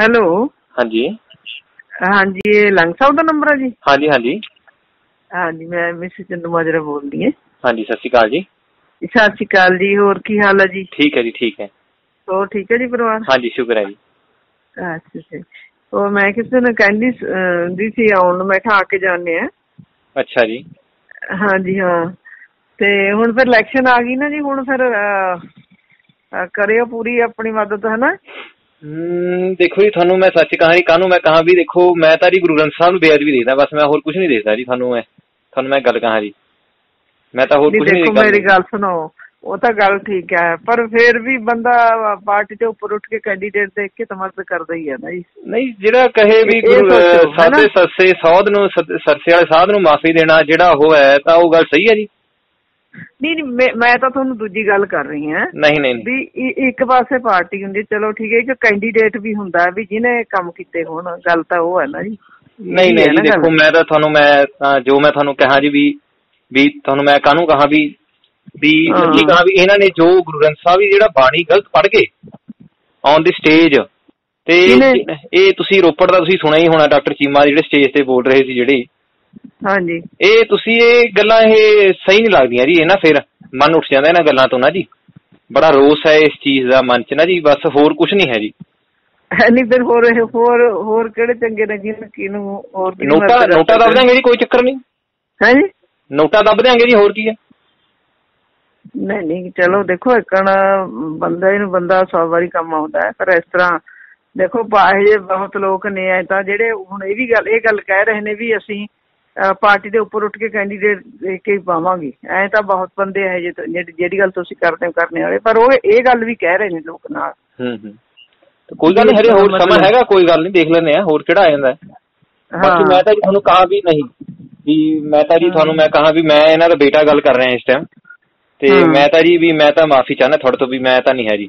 Hello. ਹਾਂਜੀ। ਹਾਂਜੀ ਇਹ ਲੰਗ ਸਾਹਿਬ ਦਾ ਨੰਬਰ ਹੈ ਜੀ? ਹਾਂਜੀ ਹਾਂਜੀ। ਹਾਂਜੀ ਮੈਂ ਮਿਸਿਸ ਚੰਦੂ ਮਾਜਰਾ ਬੋਲਦੀ ਹਾਂ। ਹਾਂਜੀ ਸਤਿ ਸ਼੍ਰੀ ਅਕਾਲ ਜੀ। ਸਤਿ ਸ਼੍ਰੀ ਅਕਾਲ ਜੀ ਹੋਰ ਕੀ ਹਾਲ ਹੈ ਜੀ? ਠੀਕ ਹੈ ਜੀ ਠੀਕ ਹੈ। ਹੋਰ ਠੀਕ ਹੈ ਜੀ ਪਰਿਵਾਰ? ਹਾਂਜੀ ਸ਼ੁਕਰ ਹੈ ਜੀ। ਅੱਛਾ ਜੀ ਉਹ ਮੈਂ ਕਿਸੇ ਨੂੰ ਕਹਿੰਦੀ ਦੀ ਸੀ ਆਉਣ ਮੈਂ ਆ ਕੇ ਜਾਣੇ ਆ ਅੱਛਾ ਜੀ। ਹਾਂਜੀ ਹਾਂ। ਤੇ ਹੁਣ ਫਿਰ ਇਲੈਕਸ਼ਨ ਆ ਗਈ ਨਾ ਜੀ ਹੁਣ ਫਿਰ ਕਰਿਓ ਪੂਰੀ ਆਪਣੀ ਮਦਦ ਹੈ ਨਾ ਦੇਖੋ ਜੀ ਤੁਹਾਨੂੰ ਮੈਂ ਸੱਚ ਕਹਾਣੀ ਕਾਹਨੂੰ ਮੈਂ ਕਹਾਂ ਵੀ ਦੇਖੋ ਮੈਂ ਤਾਂ ਜੀ ਗੁਰੂ ਗ੍ਰੰਥ ਸਾਹਿਬ ਨੂੰ ਬੇਅਦਬੀ ਦੇਖਦਾ ਬਸ ਮੈਂ ਹੋਰ ਕੁਝ ਨਹੀਂ ਦੇਖਦਾ ਜੀ ਤੁਹਾਨੂੰ ਮੈਂ ਤੁਹਾਨੂੰ ਮੈਂ ਗੱਲ ਕਹਾਂ ਜੀ। ਮੈਂ ਤਾਂ ਹੋਰ ਕੁਝ ਨਹੀਂ ਦੇਖੋ ਦੇਖਦਾ ਮੇਰੀ ਗੱਲ ਸੁਣੋ ਉਹ ਤਾਂ ਗੱਲ ਠੀਕ ਹੈ ਪਰ ਫਿਰ ਵੀ ਬੰਦਾ ਪਾਰਟੀ ਦੇ ਉੱਪਰ ਉੱਠ ਕੇ ਕੈਂਡੀਡੇਟ ਦੇਖ ਕੇ ਮਦਦ ਕਰਦਾ ਹੀ ਹੈ ਨਾ ਜੀ। ਨਹੀਂ ਜਿਹੜਾ ਕਹੇ ਵੀ ਸਾਦੇ? ਸੱਸੇ ਸੌਦ ਨੂੰ ਸਰਸੇ ਵਾਲੇ ਸਾਧ ਨੂੰ ਮਾਫੀ ਦੇਣਾ ਜਿਹੜਾ ਉਹ ਹੈ ਤਾਂ ਉਹ ਗੱਲ ਸਹੀ ਹੈ ਜੀ। ਨਹੀਂ ਨਹੀਂ ਮੈਂ- ਤਾਂ ਤੁਹਾਨੂੰ ਦੂਜੀ ਗੱਲ ਕਰ ਰਹੀ ਹਾਂ ਨਹੀਂ ਨਹੀਂ। ਵੀ ਇੱਕ ਪਾਸੇ ਪਾਰਟੀ ਹੁੰਦੀ ਚਲੋ ਠੀਕ ਹੈ ਇੱਕ ਕੈਂਡੀਡੇਟ ਵੀ ਹੁੰਦਾ ਵੀ ਜਿਹਨੇ ਕੰਮ ਕੀਤੇ ਹੋਣ ਗੱਲ ਤਾਂ ਉਹ ਹੈ ਨਾ ਜੀ ਨਹੀਂ ਨਹੀਂ ਜੀ। ਦੇਖੋ ਮੈਂ ਤਾਂ ਤੁਹਾਨੂੰ ਮੈਂ ਜੋ ਮੈਂ ਤੁਹਾਨੂੰ ਕਹਾਂ ਜੀ ਵੀ ਵੀ ਤੁਹਾਨੂੰ ਮੈਂ ਕਾਹਨੂੰ ਕਹਾਂ ਵੀ ਵੀ। ਕੀ ਕਹਾਂ ਵੀ ਇਹਨਾਂ ਨੇ ਜੋ ਗੁਰੂ ਗ੍ਰੰਥ ਸਾਹਿਬ ਜੀ ਜਿਹੜਾ ਬਾਣੀ ਗਲਤ ਪੜ੍ਹ ਕੇ ਔਨ ਦੀ ਸਟੇਜ ਤੇ? ਇਹ ਤੁਸੀਂ ਰੋਪੜ ਦਾ ਤੁਸੀਂ ਸੁਣਿਆ ਹੀ ਹੋਣਾ ਡਾਕਟਰ ਚੀਮਾ ਜਿਹੜੇ ਸਟੇਜ ਤੇ ਬੋਲ ਰਹੇ ਸੀ ਜਿਹੜੇ ਹਾਂਜੀ। ਇਹ ਤੁਸੀਂ ਇਹ ਗੱਲਾਂ ਇਹ ਸਹੀ ਨਹੀਂ ਲੱਗਦੀਆਂ ਜੀ ਇਹ ਨਾ ਫਿਰ ਮਨ ਉੱਠ ਜਾਂਦਾ ਇਹਨਾਂ ਗੱਲਾਂ ਤੋਂ ਨਾ ਜੀ। ਬੜਾ ਰੋਸ ਹੈ ਇਸ ਚੀਜ਼ ਦਾ ਮਨ 'ਚ ਨਾ ਜੀ ਬਸ ਹੋਰ ਕੁਝ ਨਹੀਂ ਹੈ ਜੀ। ਨਹੀਂ ਫਿਰ ਹੋਰ ਹੋਰ ਹੋਰ ਕਿਹੜੇ ਚੰਗੇ ਨੇ ਜਿਹਨੂੰ ਕਿਹਨੂੰ ਹੋਰ ਨੋਟਾ ਨੋਟਾ ਦੱਬ? ਦਿਆਂਗੇ ਜੀ ਕੋਈ ਚੱਕਰ ਨਹੀਂ। ਹੈਂ ਜੀ ਨੋਟਾ ਦੱਬ ਦਿਆਂਗੇ ਜੀ ਹੋਰ ਕੀ ਹੈ। ਨਹੀਂ ਨਹੀਂ ਚਲੋ ਦੇਖੋ ਇੱਕਣ ਬੰਦਾ ਨੂੰ ਬੰਦਾ ਸੌ ਵਾਰੀ ਕੰਮ ਆਉਂਦਾ ਹੈ ਪਰ ਇਸ ਤਰ੍ਹਾਂ ਦੇਖੋ ਬਾਹਰ ਜੇ ਬਹੁਤ ਲੋਕ ਨੇ ਐ ਤਾਂ ਜਿਹੜੇ ਹੁਣ ਇਹ ਵੀ ਗੱਲ ਇਹ ਗੱਲ ਕਹਿ ਰਹੇ ਨੇ ਵੀ ਅਸੀਂ ਪਾਰਟੀ ਦੇ ਉੱਪਰ ਉੱਠ ਕੇ ਕੈਂਡੀਡੇਟ ਦੇ ਕੇ ਪਾਵਾਂਗੇ। ਐ ਤਾਂ ਬਹੁਤ ਬੰਦੇ ਹੈ ਜਿਹੜੀ ਗੱਲ ਤੁਸੀਂ ਕਰਦੇ ਹੋ ਕਰਨੇ ਵਾਲੇ ਪਰ ਉਹ ਇਹ ਗੱਲ ਵੀ ਕਹਿ ਰਹੇ ਨੇ ਲੋਕ ਨਾਲ। ਹੂੰ ਹੂੰ। ਤੇ ਕੋਈ ਗੱਲ ਨਹੀਂ ਹਰੇ ਸਮਾਂ ਹੈਗਾ ਕੋਈ ਗੱਲ ਨਹੀਂ ਦੇਖ ਲੈਂਦੇ ਆ ਹੋਰ ਕਿਹੜਾ ਆ ਜਾਂਦਾ। ਬਾਕੀ ਮੈਂ ਤਾਂ ਜੀ ਤੁਹਾਨੂੰ ਕਹਾ ਵੀ ਨਹੀਂ ਵੀ ਮੈਂ ਤਾਂ ਜੀ ਤੁਹਾਨੂੰ ਮੈਂ ਕਹਾ ਵੀ ਮੈਂ ਇਹਨਾਂ ਦਾ ਬੇਟਾ ਗੱਲ ਕਰ ਰਿਹਾ ਇਸ ਟਾਈਮ ਤੇ। ਮੈਂ ਤਾਂ ਜੀ ਵੀ ਮੈਂ ਤਾਂ ਮਾਫੀ ਚਾਹੁੰਦਾ ਤੁਹਾਡੇ ਤੋਂ ਵੀ ਮੈਂ ਤਾਂ ਨਹੀਂ ਹੈ ਜੀ।